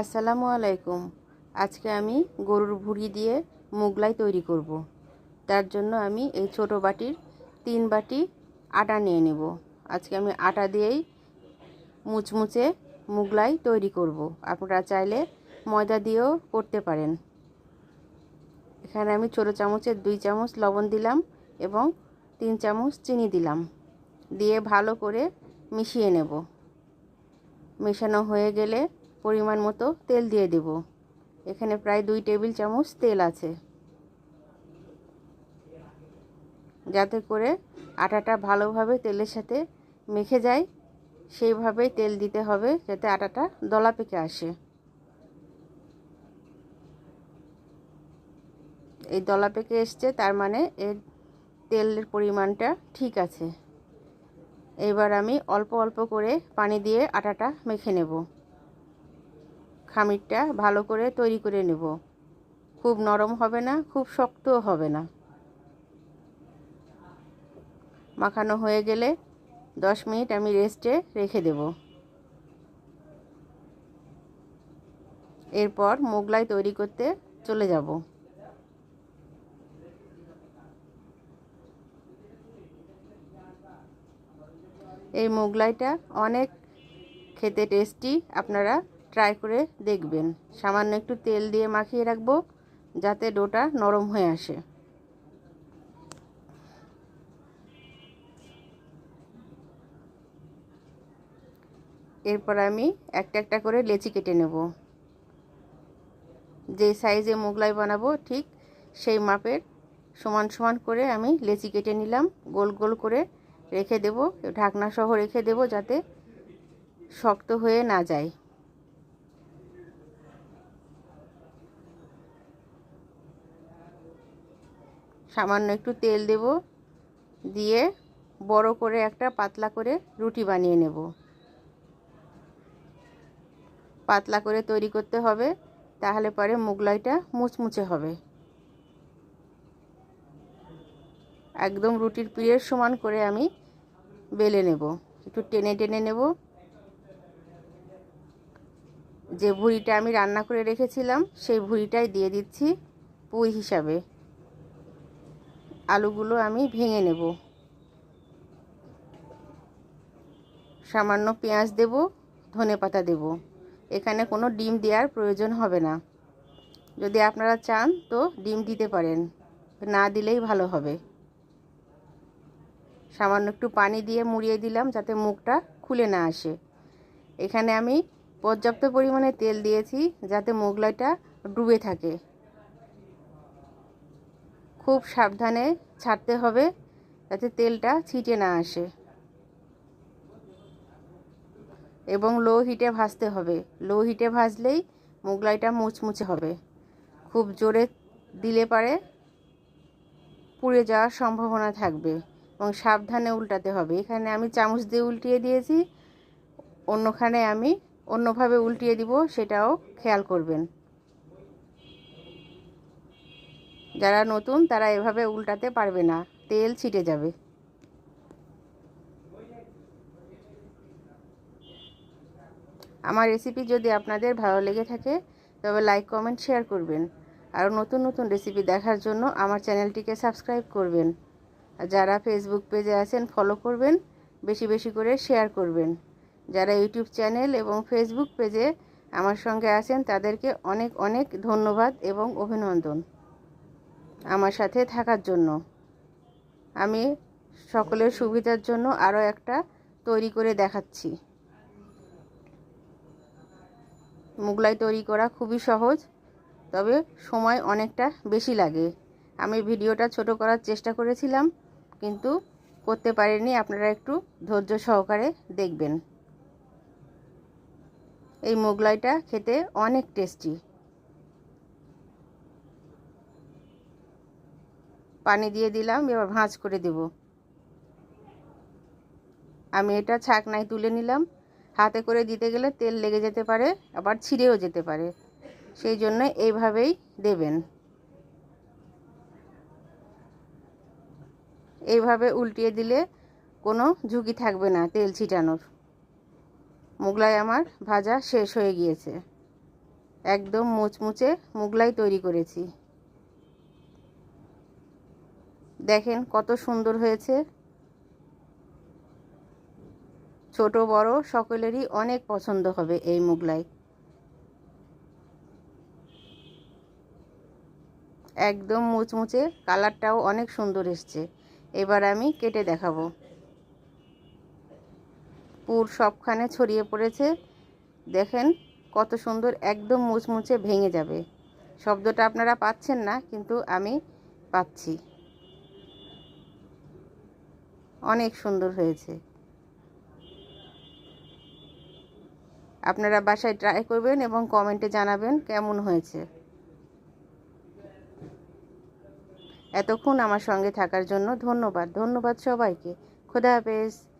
আসসালামু আলাইকুম। আজকে আমি গরুর ভুড়ি দিয়ে মুগলাই তৈরি করব। তার জন্য আমি এই ছোট বাটির তিন বাটি আটা নিয়ে নেব। আজকে আমি আটা দিয়েই মুচমুচে মুগলাই তৈরি করব। আপনারা চাইলে ময়দা দিয়েও করতে পারেন। এখানে আমি ছোটো চামচের দুই চামচ লবণ দিলাম এবং তিন চামচ চিনি দিলাম। দিয়ে ভালো করে মিশিয়ে নেব। মেশানো হয়ে গেলে পরিমাণ মতো তেল দিয়ে দেব। এখানে প্রায় দুই টেবিল চামচ তেল আছে। যাতে করে আটাটা ভালোভাবে তেলের সাথে মেখে যায়, সেইভাবেই তেল দিতে হবে যাতে আটাটা দলা পেকে আসে। এই দলা পেকে এসছে, তার মানে এর তেলের পরিমাণটা ঠিক আছে। এবার আমি অল্প অল্প করে পানি দিয়ে আটাটা মেখে নেব। খামিরটা ভালো করে তৈরি করে নেব। খুব নরম হবে না, খুব শক্তও হবে না। মাখানো হয়ে গেলে দশ মিনিট আমি রেস্টে রেখে দেব। এরপর মোগলাই তৈরি করতে চলে যাব। এই মোগলাইটা অনেক খেতে টেস্টি, আপনারা ট্রাই করে দেখবেন। সামান্য একটু তেল দিয়ে মাখিয়ে রাখব, যাতে ডোটা নরম হয়ে আসে। এরপর আমি একটা একটা করে লেচি কেটে নেব। যে সাইজে মোগলাই বানাবো, ঠিক সেই মাপের সমান সমান করে আমি লেচি কেটে নিলাম। গোল গোল করে রেখে দেব, ঢাকনা সহ রেখে দেব, যাতে শক্ত হয়ে না যায়। সামান্য একটু তেল দেব, দিয়ে বড় করে একটা পাতলা করে রুটি বানিয়ে নেব। পাতলা করে তৈরি করতে হবে, তাহলে পরে মুগলাইটা মুচমুচে হবে। একদম রুটির পিড়ের সমান করে আমি বেলে নেব, একটু টেনে টেনে নেব। যে ভুড়িটা আমি রান্না করে রেখেছিলাম, সেই ভুড়িটাই দিয়ে দিচ্ছি পুই হিসাবে। আলুগুলো আমি ভেঙে নেব। সামান্য পেঁয়াজ দেব, ধনে পাতা দেব। এখানে কোনো ডিম দেওয়ার প্রয়োজন হবে না। যদি আপনারা চান তো ডিম দিতে পারেন, না দিলেই ভালো হবে। সামান্য একটু পানি দিয়ে মুড়িয়ে দিলাম যাতে মুখটা খুলে না আসে। এখানে আমি পর্যাপ্ত পরিমাণে তেল দিয়েছি যাতে মোগলাইটা ডুবে থাকে। খুব সাবধানে ছাড়তে হবে যাতে তেলটা ছিটে না আসে। এবং লো হিটে ভাজতে হবে। লো হিটে ভাজলেই মোগলাইটা মুচমুচে হবে। খুব জোরে দিলে পারে পুড়ে যাওয়ার সম্ভাবনা থাকবে এবং সাবধানে উল্টাতে হবে। এখানে আমি চামচ দিয়ে উল্টিয়ে দিয়েছি, অন্যখানে আমি অন্যভাবে উল্টিয়ে দিব, সেটাও খেয়াল করবেন। যারা নতুন, তারা এভাবে উল্টাতে পারবে না। তেল ছিটে যাবে। আমার রেসিপি যদি আপনাদের ভালো লেগে থাকে, তবে লাইক কমেন্ট শেয়ার করবেন। আর নতুন নতুন রেসিপি দেখার জন্য আমার চ্যানেলটিকে সাবস্ক্রাইব করবেন। আর যারা ফেসবুক পেজে আছেন ফলো করবেন, বেশি বেশি করে শেয়ার করবেন। যারা ইউটিউব চ্যানেল এবং ফেসবুক পেজে আমার সঙ্গে আছেন, তাদেরকে অনেক অনেক ধন্যবাদ এবং অভিনন্দন। আমার সাথে থাকার জন্য। আমি সকলের সুবিধার জন্য আরও একটা তৈরি করে দেখাচ্ছি। মুগলাই তৈরি করা খুবই সহজ, তবে সময় অনেকটা বেশি লাগে। আমি ভিডিওটা ছোট করার চেষ্টা করেছিলাম, কিন্তু করতে পারিনি। আপনারা একটু ধৈর্য সহকারে দেখবেন। এই মোগলাইটা খেতে অনেক টেস্টি। পানি দিয়ে দিলাম, এবার ভাঁজ করে দেব। আমি এটা ছাকনায় তুলে নিলাম। হাতে করে দিতে গেলে তেল লেগে যেতে পারে, আবার ছিঁড়েও যেতে পারে। সেই জন্য এইভাবেই দেবেন। এইভাবে উল্টিয়ে দিলে কোনো ঝুঁকি থাকবে না তেল ছিটানোর। মোগলাই আমার ভাজা শেষ হয়ে গিয়েছে। একদম মুচমুচে মুগলাই তৈরি করেছি। দেখেন কত সুন্দর হয়েছে। ছোট, বড় সকলেরই অনেক পছন্দ হবে এই মুগলাই। একদম মুচমুচে কালারটাও অনেক সুন্দর এসছে। এবার আমি কেটে দেখাবো। পুর সবখানে ছড়িয়ে পড়েছে। দেখেন কত সুন্দর একদম মুচমুচে ভেঙে যাবে। শব্দটা আপনারা পাচ্ছেন না, কিন্তু আমি পাচ্ছি। অনেক সুন্দর হয়েছে। আপনারা বাসায় ট্রাই করবেন এবং কমেন্টে জানাবেন কেমন হয়েছে। এতক্ষণ আমার সঙ্গে থাকার জন্য ধন্যবাদ। ধন্যবাদ সবাইকে। খোদা হাফেজ।